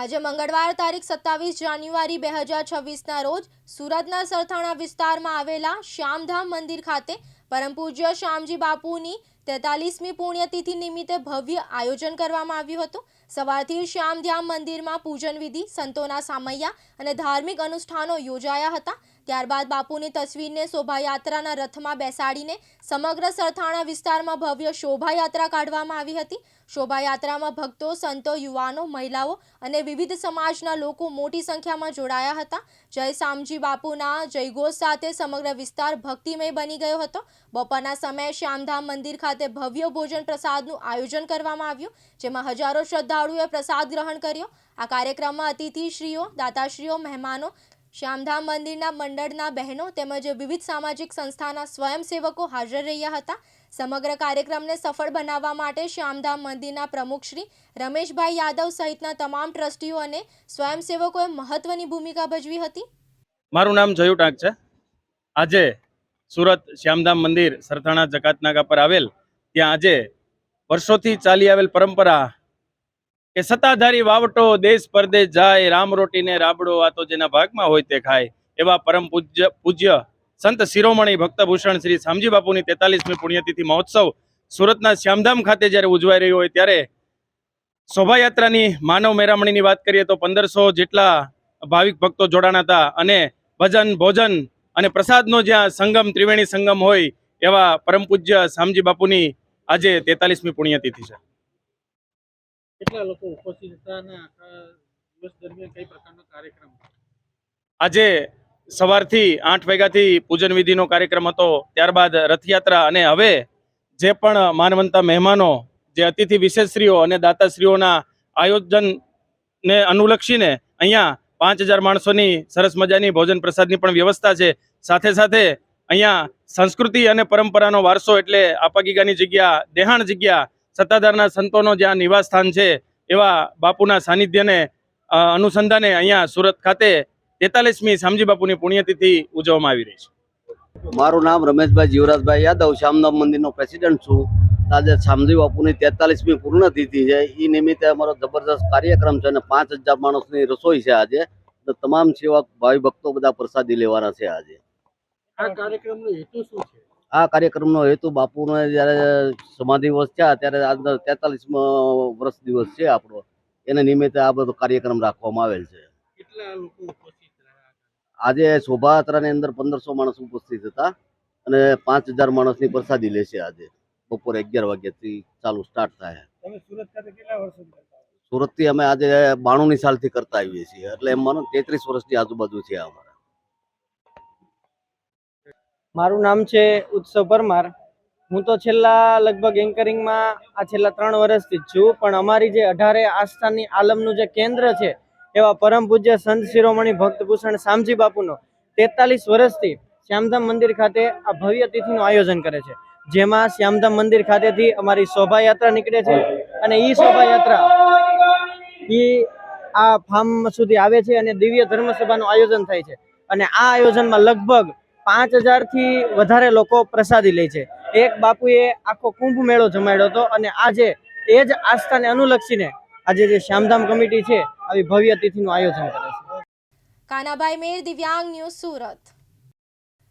આજે મંગળવાર તારીખ સત્તાવીસ જાન્યુઆરી બે હજાર છવ્વીસના રોજ સુરતના સરથાણા વિસ્તારમાં આવેલા શ્યામધામ મંદિર ખાતે પરમ પૂજ્ય શ્યામજી બાપુની તેતાલીસમી પુણ્યતિથિ નિમિત્તે ભવ્ય આયોજન કરવામાં આવ્યું હતું. સવારથી શ્યામધ્યામ મંદિરમાં પૂજન વિધિ, સંતોના સામૈયા અને ધાર્મિક અનુષ્ઠાનો યોજાયા હતા. ત્યારબાદ બાપુની તસવીરને શોભાયાત્રાના રથમાં બેસાડીને સમગ્ર સરથાણા વિસ્તારમાં ભવ્ય શોભાયાત્રા કાઢવામાં આવી હતી. શોભાયાત્રામાં ભક્તો, સંતો, યુવાનો, મહિલાઓ અને વિવિધ સમાજના લોકો મોટી સંખ્યામાં જોડાયા હતા. જય શામજી બાપુના જયઘોષ સાથે સમગ્ર વિસ્તાર ભક્તિમય બની ગયો હતો. બપોરના સમયે શ્યામધામ મંદિર ખાતે ભવ્ય ભોજન પ્રસાદનું આયોજન કરવામાં આવ્યું, જેમાં હજારો શ્રદ્ધાળુઓએ પ્રસાદ ગ્રહણ કર્યો. આ કાર્યક્રમમાં અતિથિશ્રીઓ, દાતાશ્રીઓ, મહેમાનો, શ્યામધામ મંદિરના મંડળના બહેનો તેમજ વિવિધ સામાજિક સંસ્થાના સ્વયંસેવકો હાજર રહ્યા હતા. સમગ્ર કાર્યક્રમને સફળ બનાવવા માટે શ્યામધામ મંદિરના પ્રમુખ શ્રી રમેશભાઈ યાદવ સહિતના તમામ ટ્રસ્ટીઓ અને સ્વયંસેવકોએ મહત્વની ભૂમિકા ભજવી હતી. મારું નામ જયુ ટાંક છે. આજે સુરત શ્યામધામ મંદિર સરથાણા જકાતનાકા પર આવેલ ત્યાં આજે વર્ષોથી ચાલી આવેલ પરંપરા કે સત્તાધારી વાવટો દેશ પરદેશ જાય, રામ રોટીને રાબડો આ તો જેના ભાગમાં હોય તે ખાય, એવા પરમ પૂજ્ય પૂજ્ય સંત શિરોમણી ભક્તભૂષણ શ્રી શામજી બાપુની તેતાલીસમી પુણ્યતિથિ મહોત્સવ સુરતના શ્યામધામ ખાતે જ્યારે ઉજવાઈ રહ્યો હોય ત્યારે શોભાયાત્રાની માનવ મેરામણીની વાત કરીએ તો પંદરસો જેટલા ભાવિક ભક્તો જોડાણા હતા અને ભજન, ભોજન અને પ્રસાદનો જ્યાં સંગમ, ત્રિવેણી સંગમ હોય એવા પરમ પૂજ્ય શામજી બાપુની આજે તેતાલીસમી પુણ્યતિથિ છે. કેટલા લોકો ઉપસ્થિત હતા દિવસ દરમિયાન કઈ પ્રકારનો કાર્યક્રમ? આજે સવારથી આઠ વાગ્યાથી પૂજન વિધિનો કાર્યક્રમ હતો. ત્યારબાદ રથયાત્રા અને હવે જે પણ માનવંતા મહેમાનો જે અતિથિ વિશેષશ્રીઓ અને દાતાશ્રીઓના આયોજનને અનુલક્ષીને અહીંયા પાંચ હજાર માણસોની સરસ મજાની ભોજન પ્રસાદની પણ વ્યવસ્થા છે. સાથે સાથે અહીંયા સંસ્કૃતિ અને પરંપરાનો વારસો એટલે આપાગીગાની જગ્યા, દેહાણ જગ્યા, સત્તાધારના સંતોનો જ્યાં નિવાસ સ્થાન છે, એવા બાપુના સાનિધ્યને અનુસંધાને અહીંયા સુરત ખાતે તેતાલીસમી શામજી બાપુની પુણ્યતિથિ ઉજવવામાં આવી રહી છે. મારું નામ રમેશભાઈ જીવરાજભાઈ યાદવ, શ્યામધામ મંદિરનો પ્રેસિડેન્ટ છું. આજે શામજી બાપુની તેતાલીસમી પૂર્ણતિથિ છે. એ નિમિત્તે અમારો જબરદસ્ત કાર્યક્રમ છે અને પાંચ હજાર માણસની રસોઈ છે આજે. તમામ સેવક ભાવિ ભક્તો બધા પ્રસાદી લેવાના છે આજે. આ કાર્યક્રમનો હેતુ શું છે? આ કાર્યક્રમનો હેતુ બાપુને જ્યારે સમાધિ વર્ષ છે ત્યારે આજનો તેતાલીસમો વર્ષ દિવસ છે આપણો. એને નિમિત્તે આ બધો કાર્યક્રમ રાખવામાં આવેલ છે. કેટલા લોકો ઉપસ્થિત રહ્યા? આજે શોભાયાત્રાની અંદર પંદરસો માણસ ઉપસ્થિત હતા અને પાંચ હજાર માણસની પ્રસાદી લેશે આજે. બપોરે અગિયાર વાગ્યાથી ચાલુ સ્ટાર્ટ થાય. સુરતથી? સુરતથી અમે આજે બાણુંની સાલથી કરતા આવીએ છીએ. એટલે એમ માનો તેત્રીસ વર્ષની આજુબાજુ છે અમારા. મારું નામ છે ઉત્સવ પરમાર. હું તો છેલ્લા લગભગ એન્કરિંગમાં આ છેલ્લા ત્રણ વર્ષથી જ છું, પણ અમારી જે અઢારે આસ્થાની આલમનું જે કેન્દ્ર છે, એવા પરમ પૂજ્ય સંત શિરોમણી ભક્તભૂષણ શામજી બાપુનો, તેતાલીસ વર્ષથી શ્યામધામ મંદિર ખાતે આ ભવ્ય તિથિનું આયોજન કરે છે. જેમાં શ્યામધામ મંદિર ખાતેથી અમારી શોભાયાત્રા નીકળે છે અને એ શોભાયાત્રા એ આ ફાર્મ સુધી આવે છે અને દિવ્ય ધર્મસભાનું આયોજન થાય છે. અને આ આયોજનમાં લગભગ પાંચ હજારથી વધારે લોકો પ્રસાદી લે છે. એક બાપુએ આખો કુંભ મેળો જમાડ્યો હતો અને આજે એ જ આસ્થાને અનુલક્ષીને આજે જે શ્યામધામ કમિટી છે, આવી ભવ્ય તિથિનું આયોજન કરે છે. કાનાભાઈ મેર, દિવ્યાંગ ન્યૂઝ સુરત.